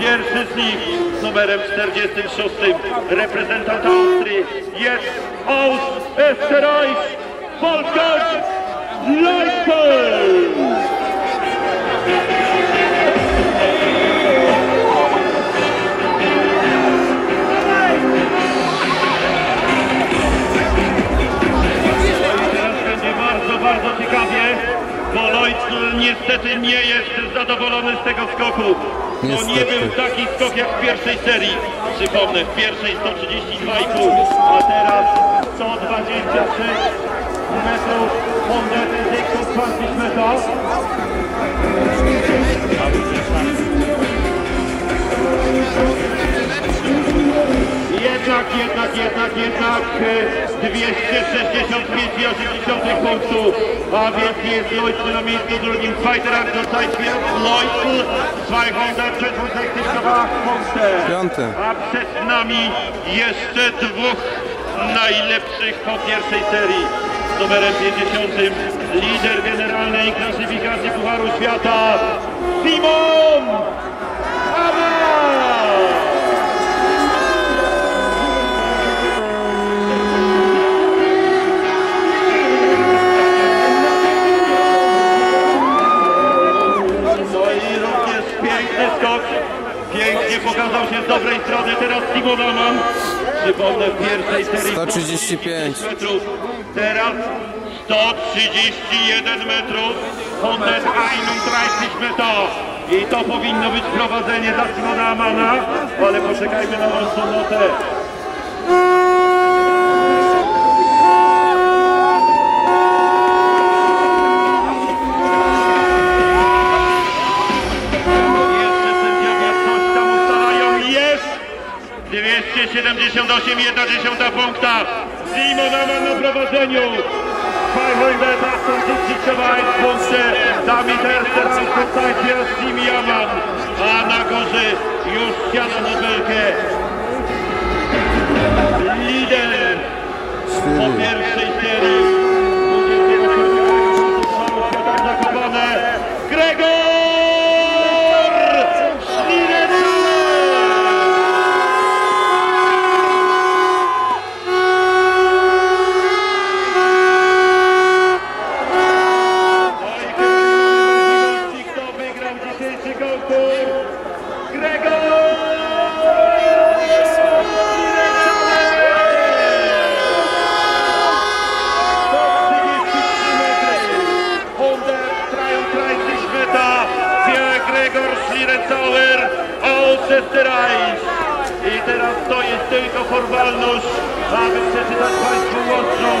Pierwszy z nich z numerem 46 reprezentant Austrii jest aus Österreich Wolfgang Leitner. Niestety nie jest zadowolony z tego skoku. To nie był taki skok jak w pierwszej serii. Przypomnę, w pierwszej 132,5, a teraz 126 metrów. 126 metrów. Jednak, jednak, jednak, jednak e, 265,8 punktów, a więc jest Leutl na miejscu drugim. Zweiter Rang zur Zeit für Leutl, 265 Punkte. Piąty. A przed nami jeszcze dwóch najlepszych po pierwszej serii. Z numerem 50 lider generalnej klasyfikacji Pucharu Świata Simon Pięknie pokazał się z dobrej strony. Teraz Timo Daman. Przypomnę w pierwszej serii 135. metrów. Teraz 131 metrów. 131 metrów. I to powinno być prowadzenie dla Simona Amana, ale poczekajmy na notę. 278,1 punkta. Simon Aman na prowadzeniu. 575 punkty. Damit erster Punktzeit für Simi Aman. A na górze już siada na Gregor Schlierenzauer Österreich. I teraz to jest tylko formalność, aby przeczytać Państwu łączną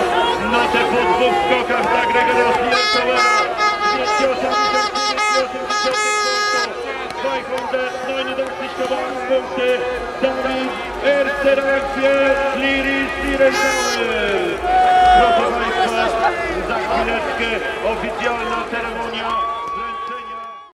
notę po dwóch skokach dla Gregora Schlierenzauera. 289 punkty. Dawid Ersterach Schliri Schlierenzauer. Proszę Państwa, za chwileczkę